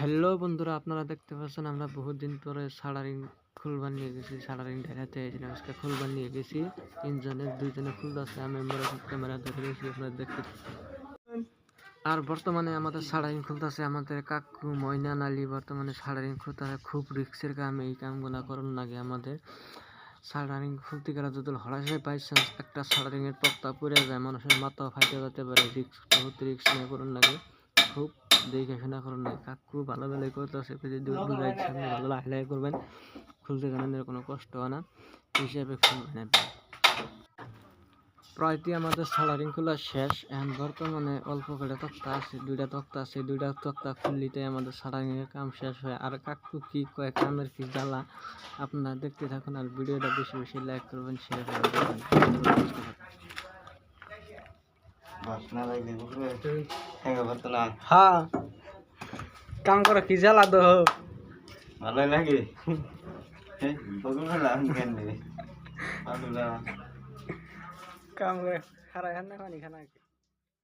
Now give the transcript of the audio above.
Hello বন্ধুরা, আপনারা দেখতে পাচ্ছেন আমরা বহুত দিন পরে সাড়ারিং খুলবার নিয়ে গেছি সাড়ারিং দেখাতে এসেছি আজকে খুলবার নিয়ে গেছি। তিনজনের দুইজনে খুলতেছে আমি আমরা ক্যামেরা ধরে গেছি আপনারা দেখতে আর বর্তমানে আমাদের সাড়ারিং খুলতেছে আমাদের কাকু, ময়না, নালি বর্তমানে সাড়ারিং খুলতে খুব রিক্সের কাম, এই কামগুলা করুন লাগে আমাদের। সাড়ারিং খুলতে গেলে যদি হরাশে বাই চান্স একটা সাড়ারিংয়ের তক্তা পড়ে যায়, মানুষের মাথা ফাইটে যেতে পারে, রিক্স, বহুত রিক্স নিয়ে করুন লাগে খুব দেখে শোনা করুন লাগে কাকু ভালো ভালো করতেছে যদি বুঝাই সামনে ভালো লাহে করবেন, খুলতে গেলে কোনো কষ্ট হয় না। হিসাবে খুলবেন প্রায়টি আমাদের সালারিং খোলা শেষ, এখন বর্তমানে অল্প করে তক্তা আছে, দুইটা তক্তা আছে। দুইটা তক্তা খুললিতে আমাদের সালারিংয়ের কাম শেষ হয়। আর কাকু কি কয়, কামের কি জ্বালা? আপনারা দেখতে থাকুন আর ভিডিওটা বেশি বেশি লাইক করবেন শেয়ার করবেন। হ্যাঁ কাম করে কি জ্বালা তো ভালো লাগে কাম করে খারাপ খানা খানি খানা